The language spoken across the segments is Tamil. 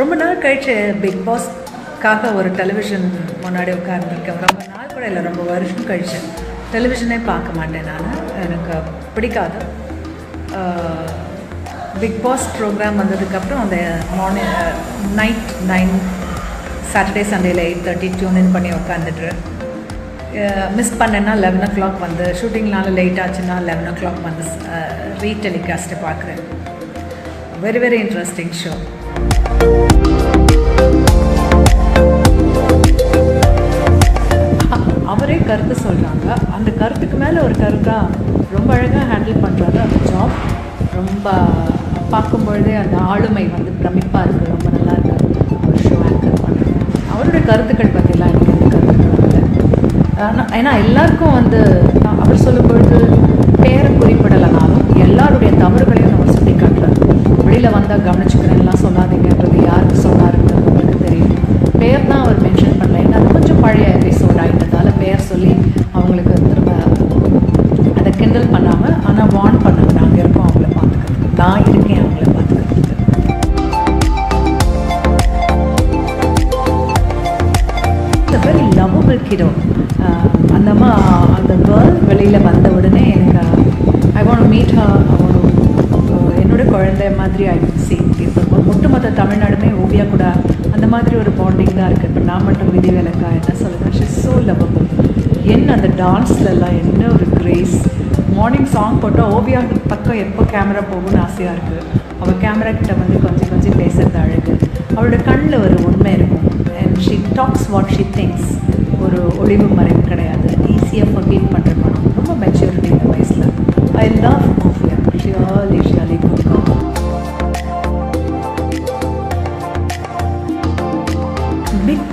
ரொம்ப நாள் கழிச்சு பிக் பாஸ்க்காக ஒரு டெலிவிஷன் முன்னாடி உட்கார்ந்துருக்கேன். ரொம்ப நாள் கூட இல்லை ரொம்ப வருஷம் கழிச்சு. டெலிவிஷனே பார்க்க மாட்டேன் நான். எனக்கு பிடிக்காது. பிக் பாஸ் ப்ரோக்ராம் வந்ததுக்கப்புறம் அந்த மார்னிங் நைட் நைன் சாட்டர்டே சண்டேல எயிட் தேர்ட்டி டியூன் பண்ணி உட்காந்துட்டு மிஸ் பண்ணேன்னா லெவன் ஓ கிளாக் வந்து ஷூட்டிங்னால லேட் ஆச்சுன்னா லெவன் ஓ கிளாக் வந்து ரீடெலிகாஸ்ட்டு பார்க்குறேன். வெரி வெரி இன்ட்ரெஸ்டிங் ஷோ அவரே கருத்து சொல்கிறாங்க அந்த கருத்துக்கு மேலே ஒரு கருத்தாக ரொம்ப அழகாக ஹேண்டில் பண்ணுறாரு அந்த ஜாப் ரொம்ப பார்க்கும்பொழுதே அந்த ஆளுமை வந்து பிரமிப்பாக இருக்குது ரொம்ப நல்லா இருக்குது ஒரு ஷோ ஆங்கர் அவருடைய கருத்துக்கள் பற்றிலாம் எனக்கு எந்த கருத்துக்கள் ஆனால் ஏன்னா எல்லாருக்கும் வந்து அவர் சொல்லும்பொழுது பேரை குறிப்பிடலைனாலும் எல்லாருடைய தவறுகளையும் நம்ம சுட்டி காட்டுறாரு வெளியில் வந்தால் கவனிச்சு பேர் தான் அவர் மென்ஷன் பண்ணல ஏன்னா அது கொஞ்சம் பழைய எபிசோட் ஆகிட்டதால பேர் சொல்லி அவங்களுக்கு திரும்ப அதை கிண்டல் பண்ணாமல் ஆனால் வார்ன் பண்ணாங்க நாங்கள் இருக்கோம் அவங்கள பார்த்துக்கிறதுக்கு நான் இருக்கேன் அவங்கள பார்த்துக்கிறதுக்கு வெரி லவபிள் கிடோ அந்த அம்மா அந்த கேர்ள் வெளியில் வந்த உடனே எனக்கு ஐ வாண்ட் மீட் அவனோட என்னோட குழந்தை மாதிரி ஐ சி ஒட்டுமொத்த தமிழ்நாடுமே ஓவியா கூட அந்த மாதிரி ஒரு பாண்டிங் தான் இருக்குது இப்போ நான் மட்டும் விதி விளக்கா என்ன சொல்லுங்கள் ஷி ஸோ லவபிள் என்ன அந்த டான்ஸ்லலாம் என்ன ஒரு கிரேஸ் மார்னிங் சாங் போட்டால் ஓவியா பக்கம் எப்போ கேமரா போகும்னு ஆசையாக இருக்குது அவள் கேமரா கிட்ட வந்து கொஞ்சம் கொஞ்சம் பேசுறது அழகு. அவளோட கண்ணில் ஒரு உண்மை இருக்கும். And she talks what she thinks ஒரு ஒளிவு மறைவு கிடையாது. ஈஸியாக ஃபர்கீட் பண்ணுற படம் ரொம்ப மெச்சூரிட்டி இந்த வயசில். I love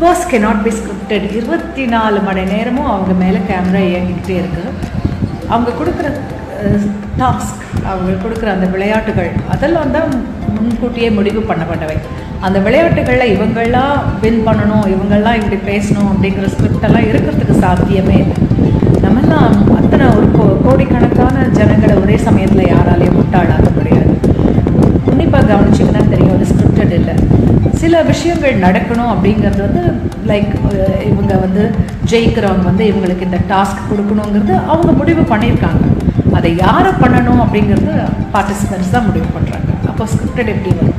was K cannot be scripted இருபத்தி நாலு மணி நேரமும் அவங்க மேலே கேமரா இயங்கிக்கிட்டே இருக்கு. அவங்க கொடுக்குற டாஸ்க் அவங்க கொடுக்குற அந்த விளையாட்டுகள் அதெல்லாம் தான் முன்கூட்டியே முடிவு பண்ணப்பட்டவை. அந்த விளையாட்டுகளில் இவங்கள்லாம் வின் பண்ணணும் இவங்கள்லாம் இப்படி பேசணும் அப்படிங்கிற ஸ்கிரிப்டெல்லாம் இருக்கிறதுக்கு சாத்தியமே இல்லை. நம்மெல்லாம் அத்தனை ஒரு கோ கோடிக்கணக்கான ஜனங்களை ஒரே சமயத்தில் யாராலையும் முட்டாளாக முடியாது. உன்னிப்பாக கவனிச்சிங்கன்னா தெரியும். சில விஷயங்கள் நடக்கணும் அப்படிங்கிறது வந்து லைக் இவங்க வந்து ஜெயிக்கிறவங்க வந்து இவங்களுக்கு இந்த டாஸ்க் கொடுக்கணுங்கிறது அவங்க முடிவு பண்ணியிருக்காங்க. அதை யாரை பண்ணணும் அப்படிங்கிறது பார்ட்டிசிபென்ட்ஸ் தான் முடிவு பண்ணுறாங்க அப்போ ஸ்கிரிப்டட் எப்படி வரும்?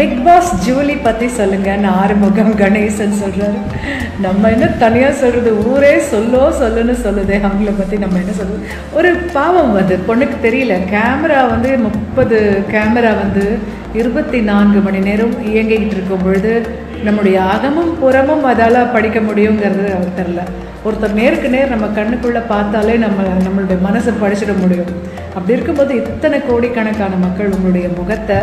பிக் பாஸ் ஜூலி பற்றி சொல்லுங்கன்னு ஆறுமுகம் கணேசன் சொல்கிறாரு நம்ம என்ன தனியாக சொல்கிறது ஊரே சொல்லோ சொல்லுன்னு சொல்லுது. அவங்கள பற்றி நம்ம என்ன சொல்கிறது ஒரு பாவம் அது. பொண்ணுக்கு தெரியல. கேமரா வந்து முப்பது கேமரா வந்து இருபத்தி நான்கு மணி நேரம் இயங்கிக்கிட்டு இருக்கும் பொழுது நம்முடைய அகமும் புறமும் அதால் படிக்க முடியுங்கிறது அவர் தெரில ஒருத்தர் நேருக்கு நேர் நம்ம கண்ணுக்குள்ளே பார்த்தாலே நம்ம நம்மளுடைய மனசை படிச்சிட முடியும். அப்படி இருக்கும்போது இத்தனை கோடிக்கணக்கான மக்கள் உங்களுடைய முகத்தை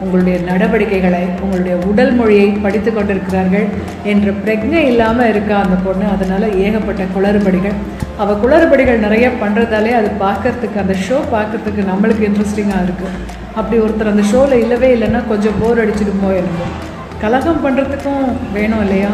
உங்களுடைய நடவடிக்கைகளை உங்களுடைய உடல் மொழியை படித்து கொண்டிருக்கிறார்கள் என்ற பிரஜை இல்லாமல் இருக்கா அந்த பொண்ணு? அதனால் ஏகப்பட்ட குளறுபடிகள். அவள் குளறுபடிகள் நிறைய பண்ணுறதாலே அது பார்க்கறதுக்கு அந்த ஷோ பார்க்கறதுக்கு நம்மளுக்கு இன்ட்ரெஸ்டிங்காக இருக்குது அப்படி ஒருத்தர் அந்த ஷோவில் இல்லவே இல்லைன்னா கொஞ்சம் போர் அடிச்சிடுமோ என்னமோ. கலகம் பண்ணுறதுக்கும் வேணும் இல்லையா?